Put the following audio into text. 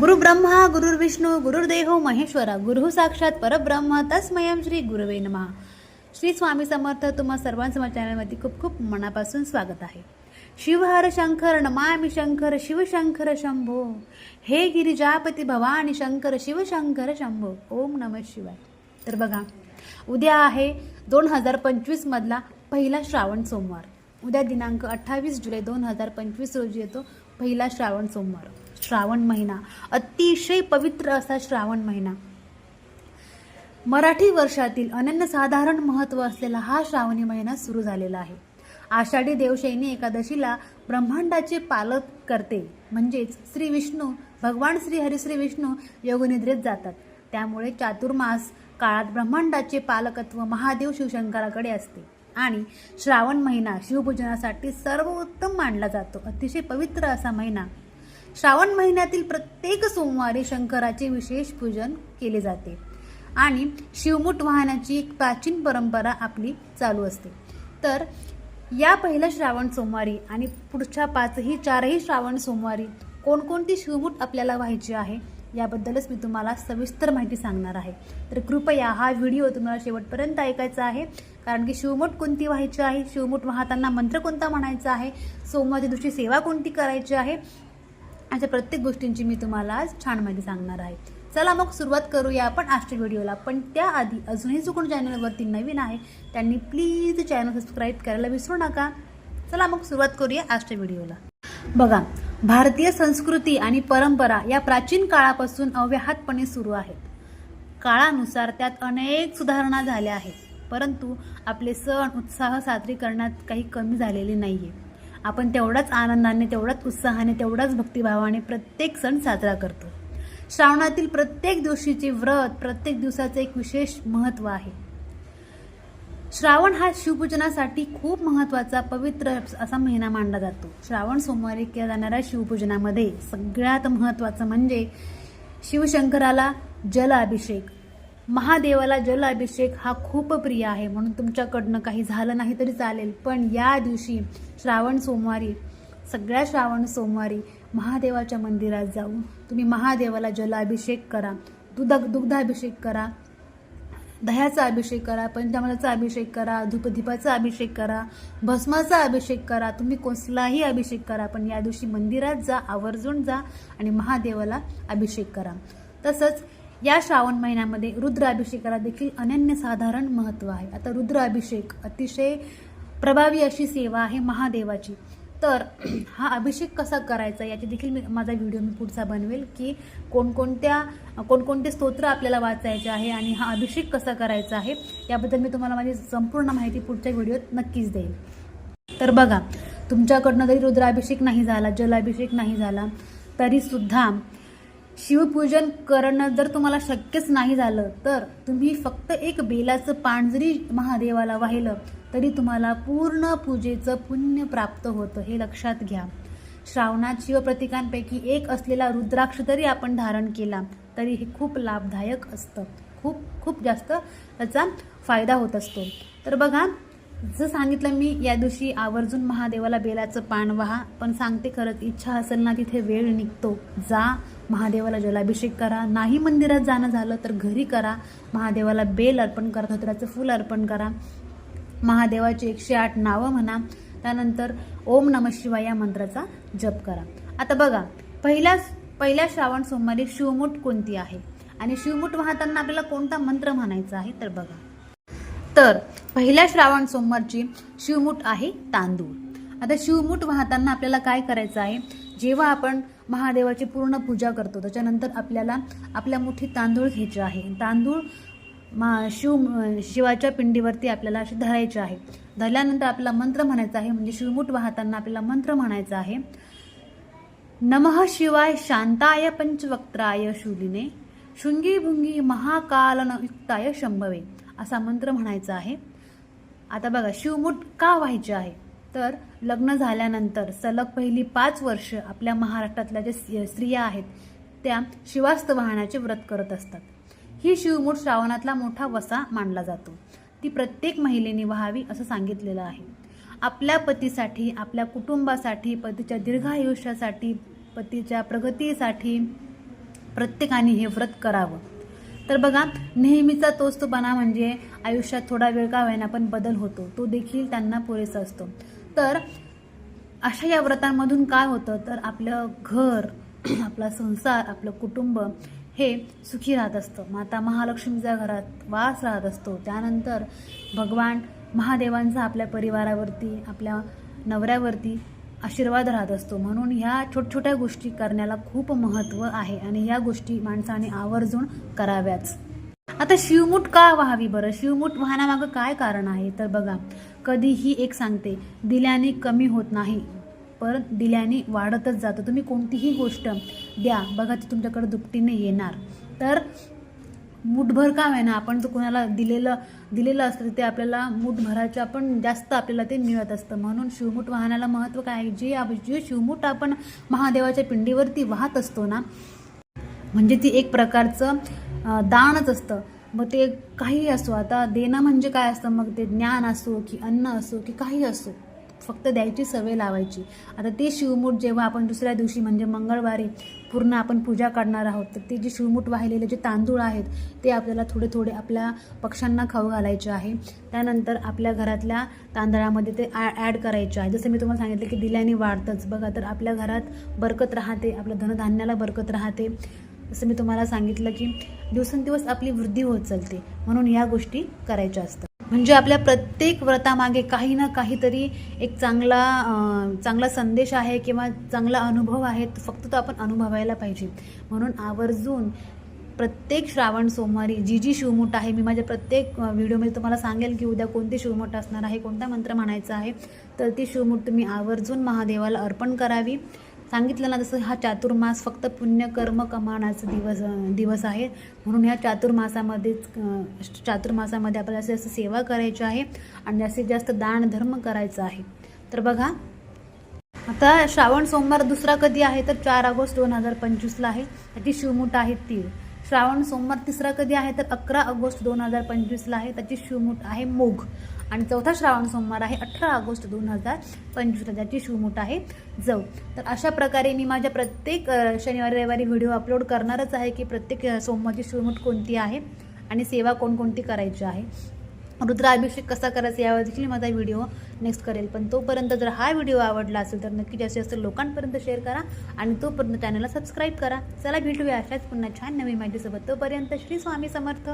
गुरु ब्रह्मा गुरुर्विष्णू गुरुर्देहो महेश्वरा गुरु साक्षात परब्रह्म तस्मयम श्री गुरुवे नमः. श्री स्वामी समर्थ तुम्हा सर्वांचं माझ्या चॅनलमध्ये खूप खूप मनापासून स्वागत आहे. शिवहर शंकर नमामि शंकर शिवशंकर शंभो. हे गिरिजापती भवानी शंकर शिवशंकर शंभो. ओम नम शिवाय. तर बघा उद्या आहे दोन हजार पंचवीसमधला पहिला श्रावण सोमवार. उद्या दिनांक अठ्ठावीस जुलै दोन हजार पंचवीस रोजी येतो पहिला श्रावण सोमवार. श्रावण महिना. अतिशय पवित्र असा श्रावण महिना. मराठी वर्षातील अनन्यसाधारण महत्त्व असलेला हा श्रावणी महिना सुरू झालेला आहे. आषाढी देवशैनी एकादशीला ब्रह्मांडाचे पालक करते. म्हणजेच श्री विष्णू भगवान श्री हरिश्री विष्णू योगनिद्रेत जातात. त्यामुळे चातुर्मास काळात ब्रह्मांडाचे पालकत्व महादेव शिवशंकराकडे असते. आणि श्रावण महिना शिवपूजनासाठी सर्वोत्तम मानला जातो. अतिशय पवित्र असा महिना. श्रावण महिन्यातील प्रत्येक सोमवारी शंकराचे विशेष पूजन केले जाते. आणि शिवमुठ वाहनाची एक प्राचीन परंपरा आपली चालू असते. तर या पहिल्या श्रावण सोमवारी आणि पुढच्या पाचही चारही श्रावण सोमवारी कोणकोणती शिवमुठ आपल्याला व्हायची आहे याबद्दलच मी तुम्हाला सविस्तर माहिती सांगणार आहे. तर कृपया हा व्हिडिओ तुम्हाला शेवटपर्यंत ऐकायचा आहे कारण की शिवमुठ कोणती व्हायची आहे शिवमुठ वाहताना मंत्र कोणता म्हणायचा आहे सोमवारच्या दिवशी सेवा कोणती करायची आहे अशा प्रत्येक गोष्टींची मी तुम्हाला आज छान माहिती सांगणार आहे. चला मग सुरुवात करूया आपण आजच्या व्हिडिओला. पण त्याआधी अजूनही जो कोण चॅनलवरती नवीन आहे त्यांनी प्लीज चॅनल सबस्क्राईब करायला विसरू नका. चला मग सुरुवात करूया आजच्या व्हिडिओला. बघा भारतीय संस्कृती आणि परंपरा या प्राचीन काळापासून अव्याहतपणे सुरू आहेत. काळानुसार त्यात अनेक सुधारणा झाल्या आहेत परंतु आपले सण उत्साह साजरे करण्यात काही कमी झालेले नाही आहे आपण तेवढाच आनंदाने तेवढाच उत्साहाने तेवढाच भक्तिभावाने प्रत्येक सण साजरा करतो. श्रावणातील प्रत्येक दिवशीचे व्रत प्रत्येक दिवसाचे एक विशेष महत्त्व आहे. श्रावण हा शिवपूजनासाठी खूप महत्त्वाचा पवित्र असा महिना मानला जातो. श्रावण सोमवारी केल्या जाणाऱ्या शिवपूजनामध्ये सगळ्यात महत्त्वाचं म्हणजे शिवशंकराला जल अभिषेक महादेवाला जल अभिषेक हा खूप प्रिय आहे. म्हणून तुमच्याकडनं काही झालं नाही तरी चालेल. पण या दिवशी श्रावण सोमवारी सगळ्या श्रावण सोमवारी महादेवाच्या मंदिरात जाऊन तुम्ही महादेवाला जलाभिषेक करा. दुध दुग्धाभिषेक करा. दह्याचा अभिषेक करा पंचामृताचा अभिषेक करा धूपदीपाचा अभिषेक करा भस्माचा अभिषेक करा. तुम्ही कसलाही अभिषेक करा पण या दिवशी मंदिरात जा आवर्जून जा आणि महादेवाला अभिषेक करा. तसंच या श्रावण महिन्यामध्ये रुद्राभिषेकाला देखील अनन्यसाधारण महत्त्व आहे. आता रुद्र अभिषेक अतिशय प्रभावी अशी सेवा आहे महादेवाची. तर हा अभिषेक कसा करायचा याची देखील मी माझा व्हिडिओ मी पुढचा बनवेल की कोणकोणत्या कोणकोणते स्तोत्र आपल्याला वाचायचे आहे आणि हा अभिषेक कसा करायचा आहे याबद्दल मी तुम्हाला माझी संपूर्ण माहिती पुढच्या व्हिडिओत नक्कीच देईल तर बघा तुमच्याकडनं जरी रुद्राभिषेक नाही झाला जलाभिषेक नाही झाला तरीसुद्धा शिवपूजन करणं जर तुम्हाला शक्यच नाही झालं तर तुम्ही फक्त एक बेलाचं पान जरी महादेवाला वाहिलं तरी तुम्हाला पूर्ण पूजेचं पुण्य प्राप्त होतं हे लक्षात घ्या. श्रावणात शिवप्रतिकांपैकी एक असलेला रुद्राक्ष जरी आपण धारण केला तरी हे खूप लाभदायक असतं. खूप खूप जास्त त्याचा फायदा होत असतो. तर बघा जसं सांगितलं मी या दिवशी आवर्जून महादेवाला बेलाचं पान व्हा पण सांगते खरंच इच्छा असेल ना तिथे वेळ निघतो. जा महादेवाला जलाभिषेक करा. नाही मंदिरात जाणं झालं तर घरी करा. महादेवाला बेल अर्पण करा धोत्राचं फूल अर्पण करा. महादेवाची एकशे आठ नावं म्हणा. त्यानंतर ओम नम शिवाय या मंत्राचा जप करा. आता बघा पहिल्या पहिल्या श्रावण सोमवारी शिवमुठ कोणती आहे? आणि शिवमुठ वाहताना आपल्याला कोणता मंत्र म्हणायचा आहे? तर बघा. तर पहिल्या श्रावण सोमवारची शिवमुठ आहे तांदूळ. आता शिवमुठ वाहताना आपल्याला काय करायचं आहे? जेव्हा आपण महादेवाची पूर्ण पूजा करतो त्याच्यानंतर आपल्याला आपल्या मुठीत तांदूळ घ्यायचे आहे. तांदूळ मा शिव शिवाच्या पिंडीवरती आपल्याला असे धरायचे आहे. धरल्यानंतर आपला मंत्र म्हणायचा आहे म्हणजे शिवमुठ वाहताना आपल्याला मंत्र म्हणायचा आहे नमः शिवाय शांताय पंचवक्त्राय शूलिने शृंगी भुंगी महाकालनयुक्ताय शंभवे. असा मंत्र म्हणायचा आहे. आता बघा शिवमुठ का व्हायचे आहे? तर लग्न झाल्यानंतर सलग पहिली पाच वर्ष आपल्या महाराष्ट्रातल्या ज्या स्त्रिया आहेत त्या शिवास्त वाहण्याचे व्रत करत असतात. ही शिवमूठ श्रावणातला मोठा वसा मानला जातो. ती प्रत्येक महिलेने व्हावी असं सांगितलेलं आहे. आपल्या पतीसाठी आपल्या कुटुंबासाठी पतीच्या दीर्घ आयुष्यासाठी पतीच्या प्रगतीसाठी प्रत्येकाने हे व्रत करावं. तर बघा नेहमीचा तोच तो बना म्हणजे आयुष्यात थोडा वेळ का होईना पण बदल होतो. तो देखील त्यांना पुरेसा असतो. तर अशा या व्रतांमधून काय होतं? तर आपलं घर आपला संसार आपलं कुटुंब हे सुखी राहत असतं. माता महालक्ष्मीच्या घरात वास राहत असतो. त्यानंतर भगवान महादेवांचा आपल्या परिवारावरती आपल्या नवऱ्यावरती आशीर्वाद राहत असतो. म्हणून ह्या छोटछोट्या गोष्टी करण्याला खूप महत्त्व आहे आणि ह्या गोष्टी माणसाने आवर्जून कराव्याच. आता शिवमूठ का व्हावी बरं? शिवमूठ वाहण्यामागं काय कारण आहे? तर बघा कधीही एक सांगते दिल्याने कमी होत नाही. पर दिल्याने वाढतच जातं. तुम्ही कोणतीही गोष्ट द्या बघा ती तुमच्याकडे दुपटीने येणार. तर मुठभर का ना आपण जर कोणाला दिलेलं दिलेलं असतं ते आपल्याला मुठभराच्या पण जास्त आपल्याला ते मिळत असतं. म्हणून शिवमूठ वाहनाला महत्त्व काय आहे? जे आप- जे शिवमूठ आपण महादेवाच्या पिंडीवरती वाहत असतो ना म्हणजे ती एक प्रकारचं दानच असतं. मग ते काही असो आता देणं म्हणजे काय असतं? मग ते ज्ञान असो की अन्न असो की काही असो. फक्त द्यायची सवय लावायची. आता ते शिवमूठ जेव्हा आपण दुसऱ्या दिवशी म्हणजे मंगळवारी पूर्ण आपण पूजा करणार आहोत तर ते जे शिवमूठ वाहिलेले जे तांदूळ आहेत ते आपल्याला थोडे थोडे आपल्या पक्ष्यांना खाऊ घालायचे आहे. त्यानंतर आपल्या घरातल्या तांदळामध्ये ते ॲ ॲड करायचे आहे. जसं मी तुम्हाला सांगितलं की दिल्याने वाढतंच. बघा तर आपल्या घरात बरकत राहते आपल्या धनधान्याला बरकत राहते. जसं मी तुम्हाला सांगितलं की दिवसेंदिवस आपली वृद्धी होत चालते. म्हणून या गोष्टी करायच्या असतात. म्हणजे आपल्या प्रत्येक व्रतामागे काही ना काहीतरी एक चांगला चांगला संदेश आहे किंवा चांगला अनुभव आहे फक्त तो आपण अनुभवायला पाहिजे. म्हणून आवर्जून प्रत्येक श्रावण सोमवारी जी जी शिवमूठ आहे मी माझ्या प्रत्येक व्हिडिओमध्ये तुम्हाला सांगेल की उद्या कोणती शिवमूठ असणार आहे कोणता मंत्र म्हणायचा आहे तर ती शिवमूठ तुम्ही आवर्जून महादेवाला अर्पण करावी. सांगितलं ना जसं हा चातुर्मास फक्त पुण्यकर्म कमावण्याचा दिवस दिवस आहे. म्हणून ह्या चातुर्मासामध्येच चातुर्मासामध्ये आपल्याला जास्तीत जास्त सेवा करायची आहे आणि जास्तीत जास्त दान धर्म करायचा आहे. तर बघा आता श्रावण सोमवार दुसरा कधी आहे तर चार ऑगस्ट दोन हजार पंचवीसला आहे. त्याची शिवमुठ आहे तीळ. श्रावण सोमवार तिसरा कधी आहे तर अकरा ऑगस्ट दोन हजार पंचवीसला आहे. त्याची शिवमूठ आहे मोघ. आणि चौथा श्रावण सोमवार आहे अठरा ऑगस्ट दोन हजार पंचवीसला त्याची शिवमूठ आहे जव. तर अशा प्रकारे मी माझ्या प्रत्येक शनिवारी रविवारी व्हिडिओ अपलोड करणारच आहे की प्रत्येक सोमवारची शिवमूठ कोणती आहे आणि सेवा कोणकोणती करायची आहे. रुद्राभिषेक कसा करायचा यावर देखील माझा व्हिडिओ नेक्स्ट करेल. पण तोपर्यंत जर हा व्हिडिओ आवडला असेल तर नक्की जास्तीत जास्त लोकांपर्यंत शेअर करा आणि तोपर्यंत चॅनलला सबस्क्राईब करा. चला भेटूया अशाच पुन्हा छान नवीन माहितीसोबत. तोपर्यंत श्री स्वामी समर्थ.